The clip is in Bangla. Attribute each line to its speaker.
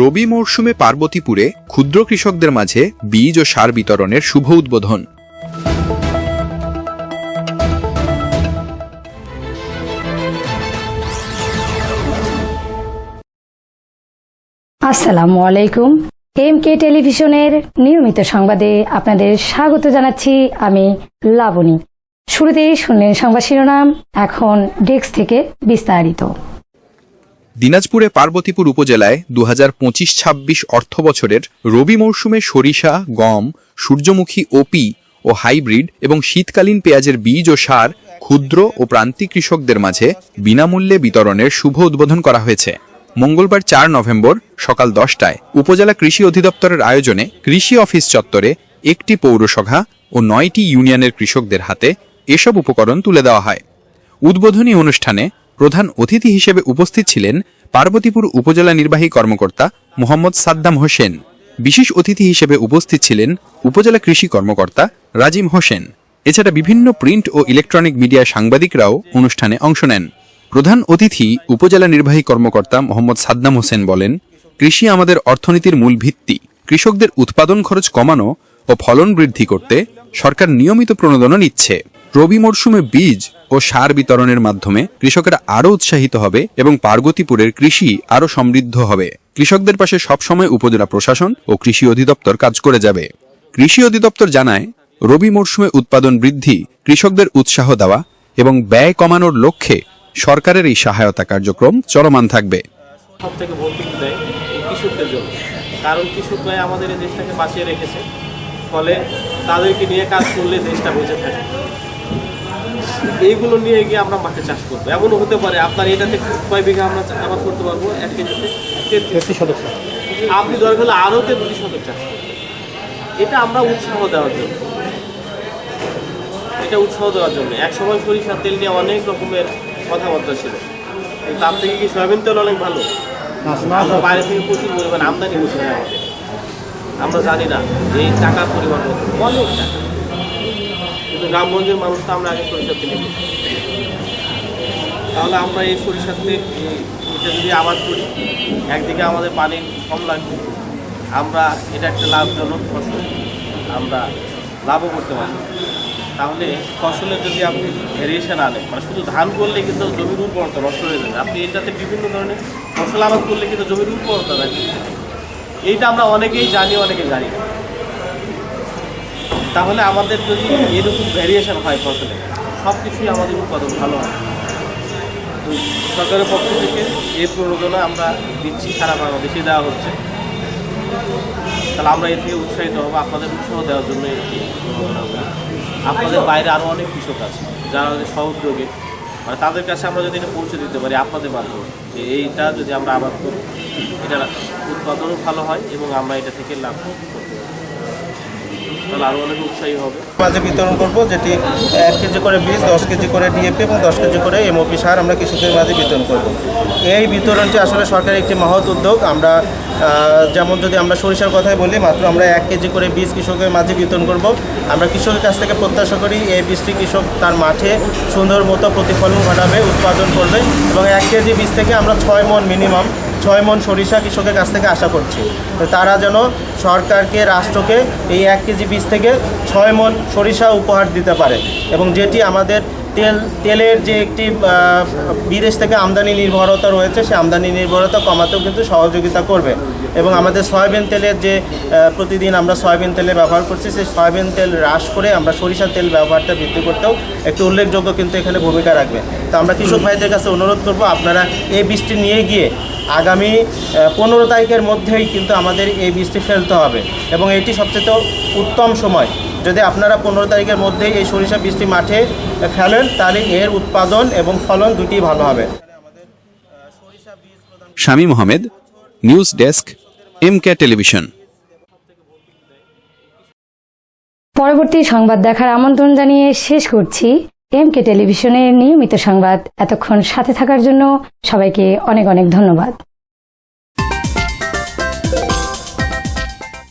Speaker 1: রবি মরশুমে পার্বতীপুরে ক্ষুদ্র কৃষকদের মাঝে বীজ ও সার বিতরণের শুভ উদ্বোধন
Speaker 2: আসসালামু আলাইকুম এম কে টেলিভিশনের নিয়মিত সংবাদে আপনাদের স্বাগত জানাচ্ছি আমি লাবণী শুরুতেই শুনলেন সংবাদ শিরোনাম এখন ডেস্ক থেকে বিস্তারিত
Speaker 1: দিনাজপুরে পার্বতীপুর উপজেলায় দু হাজার পঁচিশ ছাব্বিশ অর্থ বছরের রবি মৌসুমে সরিষা গম সূর্যমুখী ওপি ও হাইব্রিড এবং শীতকালীন পেঁয়াজের বীজ ও সার ক্ষুদ্র ও প্রান্তিক কৃষকদের মাঝে বিনামূল্যে বিতরণের শুভ উদ্বোধন করা হয়েছে মঙ্গলবার চার নভেম্বর সকাল দশটায় উপজেলা কৃষি অধিদপ্তরের আয়োজনে কৃষি অফিস চত্বরে একটি পৌরসভা ও নয়টি ইউনিয়নের কৃষকদের হাতে এসব উপকরণ তুলে দেওয়া হয় উদ্বোধনী অনুষ্ঠানে প্রধান অতিথি হিসেবে উপস্থিত ছিলেন পার্বতীপুর উপজেলা নির্বাহী কর্মকর্তা মোহাম্মদ সাদ্দাম হোসেন বিশেষ অতিথি হিসেবে উপস্থিত ছিলেন উপজেলা কৃষি কর্মকর্তা রাজিম হোসেন এছাড়া বিভিন্ন প্রিন্ট ও ইলেকট্রনিক মিডিয়া সাংবাদিকরাও অনুষ্ঠানে অংশ নেন প্রধান অতিথি উপজেলা নির্বাহী কর্মকর্তা মোহাম্মদ সাদ্দাম হোসেন বলেন কৃষি আমাদের অর্থনীতির মূল ভিত্তি কৃষকদের উৎপাদন খরচ কমানো ও ফলন বৃদ্ধি করতে সরকার নিয়মিত প্রণোদনা নিচ্ছে রবি মরশুমে বীজ ও সার বিতরণের মাধ্যমে কৃষকেরা আরও উৎসাহিত হবে এবং পার্বতীপুরের কৃষি আরও সমৃদ্ধ হবে কৃষকদের পাশে সবসময় উপজেলা প্রশাসন ও কৃষি অধিদপ্তর কাজ করে যাবে কৃষি অধিদপ্তর জানায় রবি মরশুমে উৎপাদন বৃদ্ধি কৃষকদের উৎসাহ দেওয়া এবং ব্যয় কমানোর লক্ষ্যে সরকারের এই সহায়তা কার্যক্রম চলমান থাকবে
Speaker 3: কারণ কৃষকরাই আমাদের এই দেশটাকে বাঁচিয়ে রেখেছে ফলে তাদেরকে নিয়ে কাজ করলে দেশটা বুঝে থাকে এইগুলো নিয়ে গিয়ে আমরা মাঠে চাষ করবো এমনও হতে পারে আপনার এটাতে কয় বিঘা আমরা আবাদ করতে পারবো এক কেজিতে শতক আপনি দরকার হলে আরও দুটি শতক চাষ এটা আমরা উৎসাহ দেওয়ার জন্য এটা উৎসাহ দেওয়ার জন্য এক সময় সরিষার তেল নিয়ে অনেক রকমের কথাবার্তা ছিল তার থেকে কি সয়াবিন তেল অনেক ভালো বাইরে থেকে প্রচুর পরিমাণ আমদানি হচ্ছে আমরা জানি না এই টাকার পরিমাণ অনেক টাকা কিন্তু গ্রামগঞ্জের মানুষ তো আমরা আগে সরিষা তেলে তাহলে আমরা এই সরিষার থেকে এটা যদি আবাদ করি একদিকে আমাদের পানি কম লাগবে আমরা এটা একটা লাভজনক ফসল আমরা লাভও করতে পারি তাহলে ফসলে যদি আপনি ভেরিয়েশন আনেন মানে শুধু ধান করলে কিন্তু জমির উর্বরতা নষ্ট হয়ে যাবে আপনি এটাতে বিভিন্ন ধরনের ফসল আবাদ করলে কিন্তু জমির উর্বরতা থাকে এইটা আমরা অনেকেই জানি অনেকে জানি না তাহলে আমাদের যদি এরকম ভ্যারিয়েশন হয় ফসলে সব কিছুই আমাদের উৎপাদন ভালো হয় সরকারের পক্ষ থেকে এই প্রণোদনা আমরা দিচ্ছি সারা বাংলাদেশে দেওয়া হচ্ছে তাহলে আমরা এ থেকে উৎসাহিত হবো আপনাদের উৎসাহ দেওয়ার জন্য আপনাদের বাইরে আরও অনেক কৃষক আছে যারা আমাদের সহযোগে মানে তাদের কাছে আমরা যদি এটা পৌঁছে দিতে পারি আপনাদের মাধ্যমে যে এইটা যদি আমরা আবাদ করি এটা উৎপাদনও ভালো হয় এবং আমরা এটা থেকে লাভ করতে পারি
Speaker 4: মাঝে বিতরণ করবো যেটি এক কেজি করে বীজ দশ কেজি করে ডিএপি এবং দশ কেজি করে এমওপি সার আমরা কৃষকদের মাঝে বিতরণ করব এই বিতরণটি আসলে সরকারের একটি মহৎ উদ্যোগ আমরা যেমন যদি আমরা সরিষার কথাই বলি মাত্র আমরা এক কেজি করে বীজ কৃষকের মাঝে বিতরণ করব আমরা কৃষকের কাছ থেকে প্রত্যাশা করি এই বীজটি কৃষক তার মাঠে সুন্দর মতো প্রতিফলন ঘটাবে উৎপাদন করবে এবং এক কেজি বীজ থেকে আমরা ছয় মন মিনিমাম ছয় মন সরিষা কৃষকের কাছ থেকে আশা করছি তারা যেন সরকারকে রাষ্ট্রকে এই এক কেজি বীজ থেকে ছয় মন সরিষা উপহার দিতে পারে এবং যেটি আমাদের তেল তেলের যে একটি বিদেশ থেকে আমদানি নির্ভরতা রয়েছে সে আমদানি নির্ভরতা কমাতেও কিন্তু সহযোগিতা করবে এবং আমাদের সয়াবিন তেলের যে প্রতিদিন আমরা সয়াবিন তেলে ব্যবহার করছি সেই সয়াবিন তেল হ্রাস করে আমরা সরিষার তেল ব্যবহারটা বৃদ্ধি করতেও একটি উল্লেখযোগ্য কিন্তু এখানে ভূমিকা রাখবে তো আমরা কৃষক ভাইদের কাছে অনুরোধ করব আপনারা এই বৃষ্টি নিয়ে গিয়ে আগামী পনেরো তারিখের মধ্যেই কিন্তু আমাদের এই বৃষ্টি ফেলতে হবে এবং এটি সবচেয়ে উত্তম সময় যদি আপনারা পনেরো তারিখের মধ্যে এই সরিষা বৃষ্টি মাঠে ফেলেন তাহলে এর উৎপাদন এবং ফলন দুটি ভালো হবে
Speaker 1: Shami Mohammed news desk M K television
Speaker 2: পরবর্তী সংবাদ দেখার আমন্ত্রণ জানিয়ে শেষ করছি এম কে টেলিভিশনের নিয়মিত সংবাদ এতক্ষণ সাথে থাকার জন্য সবাইকে অনেক অনেক ধন্যবাদ